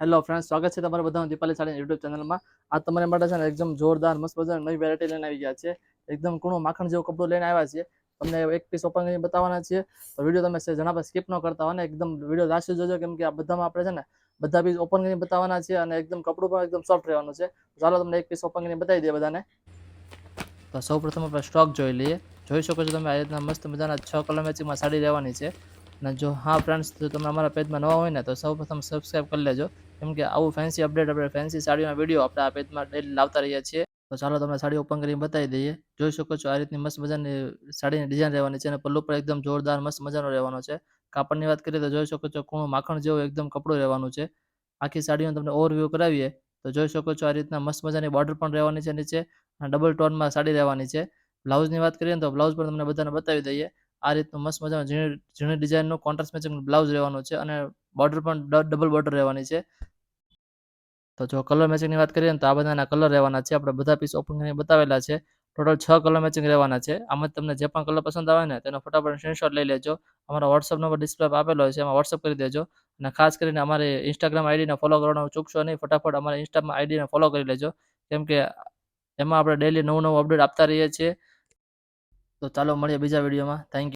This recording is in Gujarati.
હેલો ફ્રેન્ડ સ્વાગત છે તમારા બધાનું દીપાલી સાડી યુટ્યુબ ચેનલમાં. આ તમારા માટે છે ને એકદમ જોરદાર, મસ્ત મજાની નવી વેરાયટી લઈને આવી ગયા છે એકદમ કૂણું માખણ જેવું કપડું લઈને આવ્યા છીએ. તમને એક પીસ ઓપન કરીને બતાવવાના છીએ. તો વીડિયો તમે જણા પર સ્કીપ ન કરતા હોય ને એકદમ વીડિયો લાસ્ટ જોજો, કેમ કે આ બધામાં આપણે છે ને બધા પીસ ઓપન કરીને બતાવવાના છે અને એકદમ કપડું પણ એકદમ સોફ્ટ રહેવાનું છે. ચાલો તમને એક પીસ ઓપન કરીને બતાવી દઈએ બધાને. તો સૌ આપણે સ્ટોક જોઈ લઈએ. જોઈ શકો છો તમે આ રીતના મસ્ત મજાના છ કલર મેચિંગમાં સાડી રહેવાની છે. અને જો હા ફ્રેન્ડ્સ જો તમે અમારા પેજમાં નવા હોય ને, તો સૌ પ્રથમ સબસ્ક્રાઈબ કરી લેજો. કેમ કે આવું ફેન્સી અપડેટ આપણે ફેન્સી સાડીના વીડિયો આપણે આ પેજમાં ડેલી લાવતા રહીએ છીએ. તો ચાલો તમને સાડી ઓપન કરીને બતાવી દઈએ. જોઈ શકો છો આ રીતની મસ્ત મજાની સાડીની ડિઝાઇન રહેવાની છે અને પલ્લુ પર એકદમ જોરદાર મસ્ત મજાનો રહેવાનો છે. કાપડની વાત કરીએ તો જોઈ શકો છો કૂણું માખણ જેવું એકદમ કપડું રહેવાનું છે. આખી સાડીનો તમને ઓવરવ્યૂ કરાવીએ. તો જોઈ શકો છો આ રીતના મસ્ત મજાની બોર્ડર પણ રહેવાની છે નીચે. અને ડબલ ટોનમાં સાડી રહેવાની છે. બ્લાઉઝની વાત કરીએ તો બ્લાઉઝ પણ તમને બધાને બતાવી દઈએ. આ રીતનું મસ્ત મજાનું ઝીણી ઝીણી ડિઝાઇનનું કોન્ટ્રાસ્ટ મેચિંગ બ્લાઉઝ રહેવાનું છે અને બોર્ડર પણ ડબલ બોર્ડર રહેવાની છે. તો જો કલર મેચિંગની વાત કરીએ તો આ બધાના કલર રહેવાના છે. આપણે બધા પીસ ઓપન કરીને બતાવેલા છે. ટોટલ છ કલર મેચિંગ રહેવાના છે. આમાં તમને જે પણ કલર પસંદ આવે ને તેનો ફટાફટ સ્ક્રીનશોટ લઈ લેજો. અમારો વોટ્સઅપ નંબર ડિસ્પ્લે આપેલો છે, એમાં વોટ્સઅપ કરી દેજો. અને ખાસ કરીને અમારી ઇન્સ્ટાગ્રામ આઈડીને ફોલો કરવાનું ચૂકશો નહીં, ફટાફટ અમારી ઇન્સ્ટામાં આઈડીને ફોલો કરી લેજો. કેમ કે એમાં આપણે ડેલી નવું નવું અપડેટ આપતા રહીએ છીએ. તો ચાલો મળીએ બીજા વિડીયોમાં. Thank you